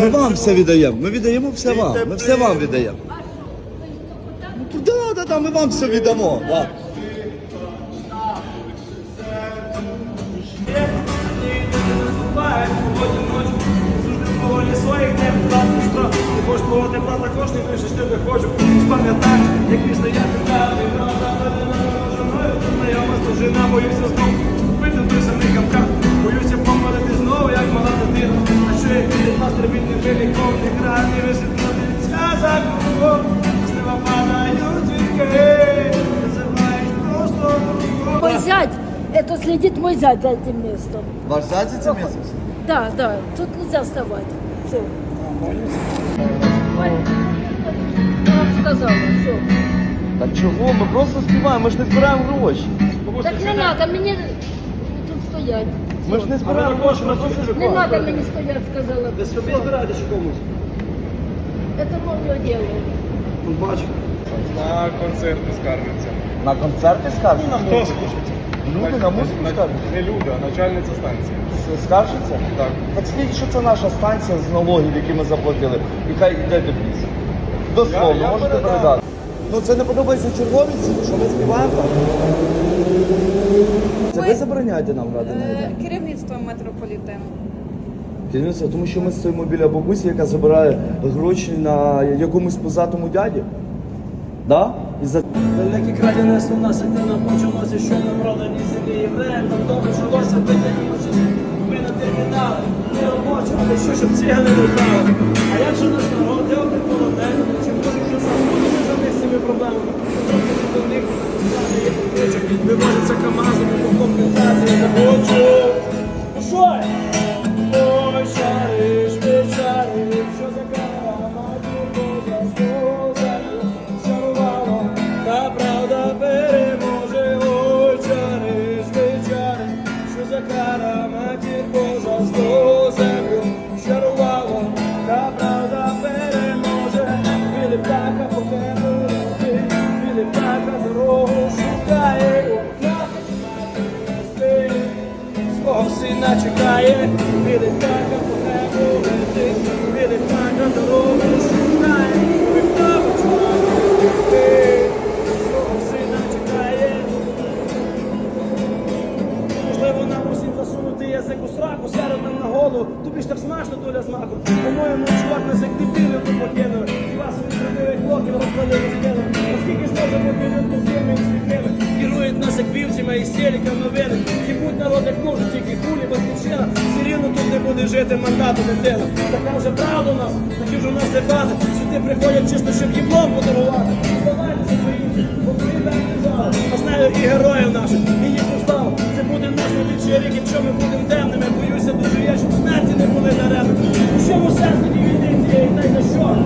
Ми вам все віддаємо. Ми віддаємо все вам. Ми все вам віддаємо. Ну, да, да, да, ми вам все віддамо. Да. Також твого тепла також не пишеш, тебе хочу Спам'ятай, як після я тебе Знайома стожина, боюся знов это следит мой зять за этим местом. Ваш зайці це місце? Да, да, тут нельзя вставать. Все. Я вам сказала, все. Так чого? Ми просто співаємо, ми ж не збираємо гроші. Так не надо, мені тут стоять. Ми ж не А ви збираємо також гроші. на Ми просто Не надо мені стоять, сказала. Ви собі збираєте чи комусь? Это мое дело. Ну, бачу. На концерти скаржаться. На концерти скаржаться? Хто скажеться? Люди на музику скаржаться? Не люди, а начальниця станції. Скаржаться? Так. Так скажіть, що це наша станція з налогів, які ми заплатили. І хай йде до біс. Дословно, Я- я можете передам. передати. Ну це не подобається черговіці, що ми співаємо так? Це ви забороняєте нам грати на Е, ідеї? Керівництво метрополітену. Керівництво, тому що ми стоїмо біля бабусі, яка забирає гроші на якомусь позатому дяді. Да? І за... Великі крадянець у нас активно почалося, що ми продані землі євреям, там тому жилося питання. Ми на термінали, не робочі, що, щоб ці не летали. А як же наш народ, сина чекає, білі птаха по небу летить, білі птаха дорогу шукає, птаха спить, свого сина чекає, Можливо, нам засунути язик у сраку, нам на голову, тобі ж так смачно доля з маком. По-моєму, чувак нас як дебіли тут покинули. І вас від правдивих блоків розпалили стіни. Наскільки ж може бути і світлини? Керують нас як вівцями і селіком буде жити мандату дитина. Така вже правда у нас, такі вже у нас дебати. Сюди приходять чисто, щоб їблом подарувати. Здавайтеся, українці, бо ми держава. А знаю і героїв наших, і їх устав. Це буде наш найбільший рік, якщо ми будемо темними. Боюся дуже я, щоб смерті не були даремними. У чому тоді війни цієї, та й за що?